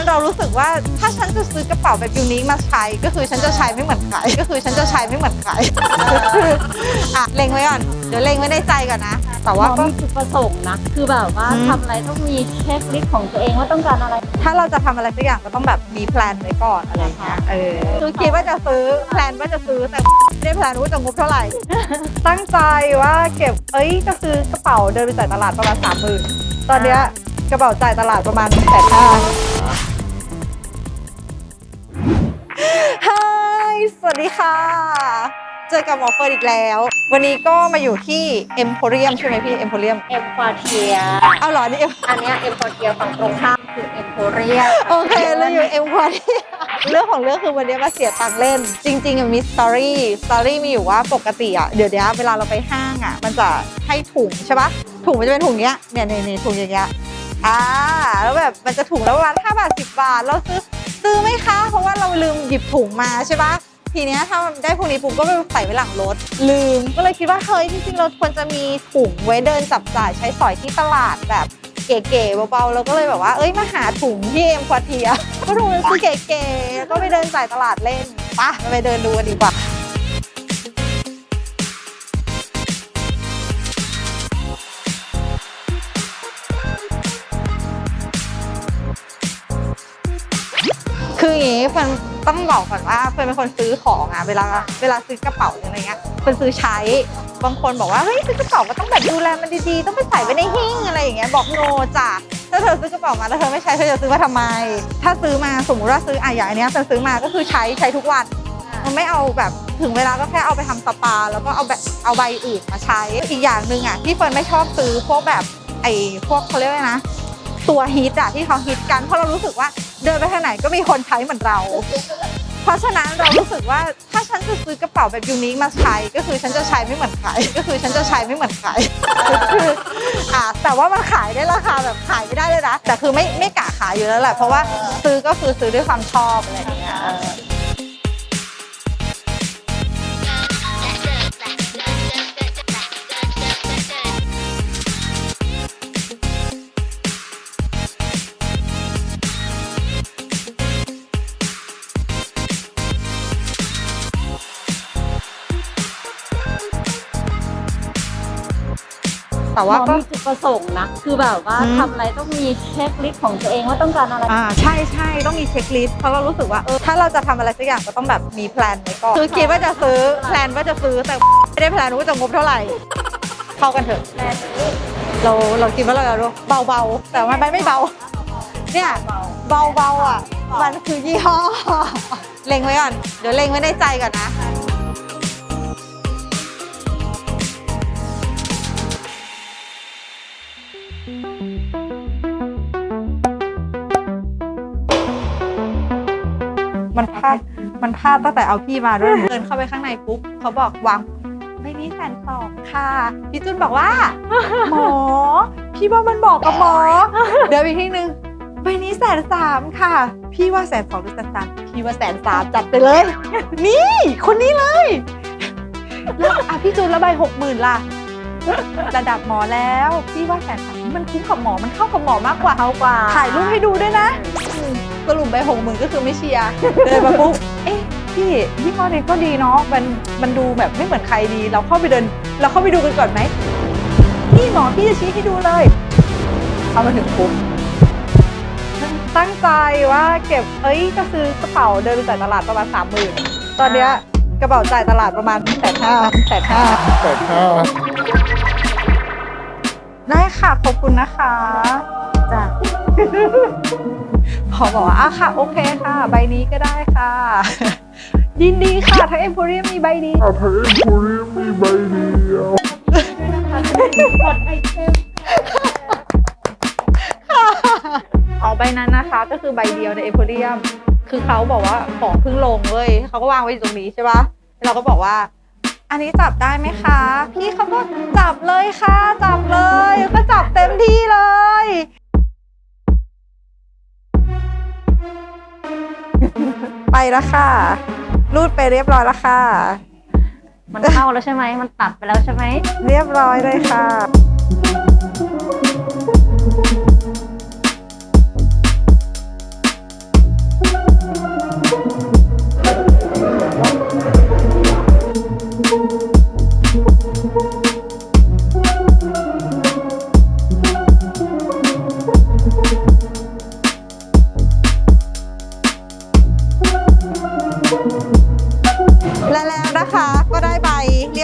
นั้นเรารู้สึกว่าถ้าฉันจะซื้อกระเป๋าแบบยูนิคมาใช้ ก็คือฉันจะใช้ไม่เหมือนใครก็คือฉันจะใช้ไม่เหมือนใครอะเล็งไว้ก่อนเดี๋ยวเล็งไว้ในใจก่อนนะ แต่ว่าเราก็มีจุดประสงค์นะ คือแบบว่าอืมทำอะไรต้องมีเช็คลิสต์ของตัวเองว่าต้องการอะไร ถ้าเราจะทำอะไรสักอย่างก็ต้องแบบมีแพลนไว้ก่อนอะไรอย่างเงี้ยเออคือคิดว่าจะซื้อแพลนว่าจะซื้อแต่ ไม่ได้แพลนว่าจะงบเท่าไหร่ ตั้งใจว่าเก็บเอ้ยจะซื้อกระเป๋าเดินไปจ่ายตลาดประมาณสามหมื่นตอนเนี้ยกระเป๋าจ่ายตลาดประมาณแสนห้า วัสดีค่ะ เจอกับหมอเฟิร์นอีกแล้ว วันนี้ก็มาอยู่ที่ Emporium ใช่ไหมพี่ Emporium เอ็มควาเทียเอาเหรอนี่ Em- อันเนี้ยเอ็มควาเทียฝั่งตรงข้ามคือเอ็มโพเรียโอเคเราอยู่ Emporium เรื่องของเรื่องคือวันนี้มาเสียตังค์เล่น จริงๆอะมีสตอรี่สตอรี่มีอยู่ว่าปกติอะเดี๋ยวเดี๋ยวเวลาเราไปห้างอะมันจะให้ถุงใช่ปะถุงมันจะเป็นถุงเนี้ยเนี่ยเนี่ยเนี่ยถุงอย่างเงี้ยอ่าแล้วแบบมันจะถุงละประมาณ5บาท10 บาทเราซื้อซื้อไหมคะ เพราะว่าเราลืมหยิบถุงมาใช่ปะ ทีเนี้ยถ้าได้พวกนี้ปุ๊บก็ไปใส่ไว้หลังรถ ลืมก็เลยคิดว่าเฮ้ยจริงๆเราควรจะมีถุงไว้เดินจับจ่ายใช้สอยที่ตลาดแบบเก๋ๆเบาๆแล้วก็เลยแบบว่าเอ้ยมาหาถุงที่เอ็มควอเทียก็ถุงมันคือเก๋ๆแล้วก็ไปเดินจ่ายตลาดเล่นปะไปเดินดูกันดีกว่าคืออย่างงี้เฟิร์น ต้องบอกก่อนว่าเฟิร์นเป็นคนซื้อของอะเวลาเวลาซื้อกระเป๋าอะไรเงี้ยเฟิร์นซื้อใช้ บางคนบอกว่าเฮ้ยซื้อกระเป๋าก็ต้องแบบดูแลมันดีๆ ต้องไปใส่ไว้ในหิ้งอะไรอย่างเงี้ยบอกโนจ้ะถ้าเธอซื้อกระเป๋ามาแล้วเธอไม่ใช้เธอจะซื้อมาทำไม ถ้าซื้อมาสมมติว่าซื้ออะอย่างอันเนี้ยเฟิร์นซื้อมาก็คือใช้ใช้ทุกวันมันไม่เอาแบบถึงเวลาก็แค่เอาไปทำสปา แล้วก็เอาแบบเอาใบอื่นมาใช้อีกอย่างหนึ่งอะที่เฟิร์นไม่ชอบซื้อพวกแบบไอ้พวกเขาเรียกว่านะ ตัวฮิตอะที่เขาฮิตกันเพราะเรารู้สึกว่า เดินไปทางไหนก็มีคนใช้เหมือนเรา เพราะฉะนั้นเรารู้สึกว่าถ้าฉันจะซื้อกระเป๋าแบบยูนิคมาใช้ ก็คือฉันจะใช้ไม่เหมือนใครก็คือฉันจะใช้ไม่เหมือนใครคืออะแต่ว่ามันขายได้ราคาแบบขายไม่ได้เลยนะแต่คือไม่ไม่กะขายอยู่แล้วแหละเพราะว่าซื้อก็คือซื้อด้วยความชอบอะไรอย่างเงี้ย แต่ว่าเราก็มีจุดประสงค์นะ คือแบบว่าอืม ทำอะไรต้องมีเช็คลิสต์ของตัวเองว่าต้องการอะไร อ่าใช่ใช่ต้องมีเช็คลิสต์เพราะเรารู้สึกว่าเออถ้าเราจะทำอะไรสักอย่างก็ต้องแบบมีแพลนไว้ก่อนคือคิดว่าจะซื้อแพลนว่าจะซื้อแต่ไม่ได้แพลนว่าจะงบเท่าไหร่ เข้ากันเถอะ เราเราคิดว่าเราจะรู้เบาๆ แต่ว่ามันไม่เบา เนี่ยเบาๆอะ มันคือยี่ห้อ เล็งไว้ก่อน เดี๋ยวเล็งไว้ในใจก่อนนะ มันพลาดมันพลาดตั้งแต่เอาพี่มาด้วยเดินเข้าไปข้างในปุ๊บเขาบอกวางใบนี้แสนสองค่ะพี่จุนบอกว่า หมอ พี่ว่ามันบอกกับหมอ เดี๋ยวอีกทีนึงใบนี้แสนสามค่ะ พี่ว่าแสนสองหรือแสนสามพี่ว่าแสนสามจัดไปเลย นี่ คนนี้เลย แล้วอะพี่จูนแล้วใบหกหมื่นล่ะ ระดับหมอแล้วพี่ว่าแสนสามมันคุ้มกับหมอมันเข้ากับหมอมากกว่าเขากว่าถ่ายรูปให้ดูด้วยนะอืมสรุปไปหกหมื่นก็คือไม่เชียร์เดินมาปุ๊บเอ๊ะพี่ยี่ห้อนี้ก็ดีเนาะมันมันดูแบบไม่เหมือนใครดี เราเข้าไปเดิน เราเข้าไปดูกันก่อนไหมพี่หมอพี่จะชี้ให้ดูเลยเอามาถึงปุ๊บตั้งใจว่าเก็บเอ้ยจะซื้อกระเป๋าเดินไปจ่ายตลาดประมาณสามหมื่นตอนเนี้ย กระเป๋าจ่ายตลาดประมาณแสนห้าแสนห้าแปดห้าได้ค่ะ ขอบคุณนะคะจ้ะขอบอกว่าอะค่ะ โอเคค่ะ ใบนี้ก็ได้ค่ะ ยินดีค่ะทั้งเอ็มโพเรียมมีใบนี้อาเทนบุรีมีใบเดียวกดไอเทมอ๋อใบนั้นนะคะ ก็คือใบเดียวในเอ็มโพเรียม คือเขาบอกว่าของเพิ่งลงเว้ยเขาก็วางไว้อยู่ตรงนี้ใช่ปะแล้วเราก็บอกว่า อันนี้จับได้ไหมคะ พี่เขาก็จับเลยค่ะ จับเลย ก็จับเต็มที่เลยไปแล้วค่ะ รูดไปเรียบร้อยแล้วค่ะ มันเข้าแล้วใช่ไหม มันตัดไปแล้วใช่ไหม เรียบร้อยเลยค่ะ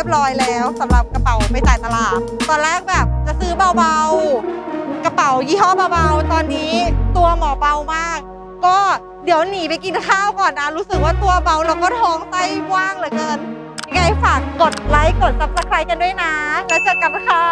ยบร้อยแล้วสำหรับกระเป๋าไปจ่ายตลาด ตอนแรกแบบจะซื้อเบาๆ กระเป๋ายี่ห้อเบาๆ ตอนนี้ตัวหมอเบามาก ก็เดี๋ยวหนีไปกินข้าวก่อนนะ รู้สึกว่าตัวเบาแล้วก็ท้องไต้ว่างเหลือเกินยังไงฝากกดไลค์กด subscribe กันด้วยนะ แล้วเจอกันค่ะ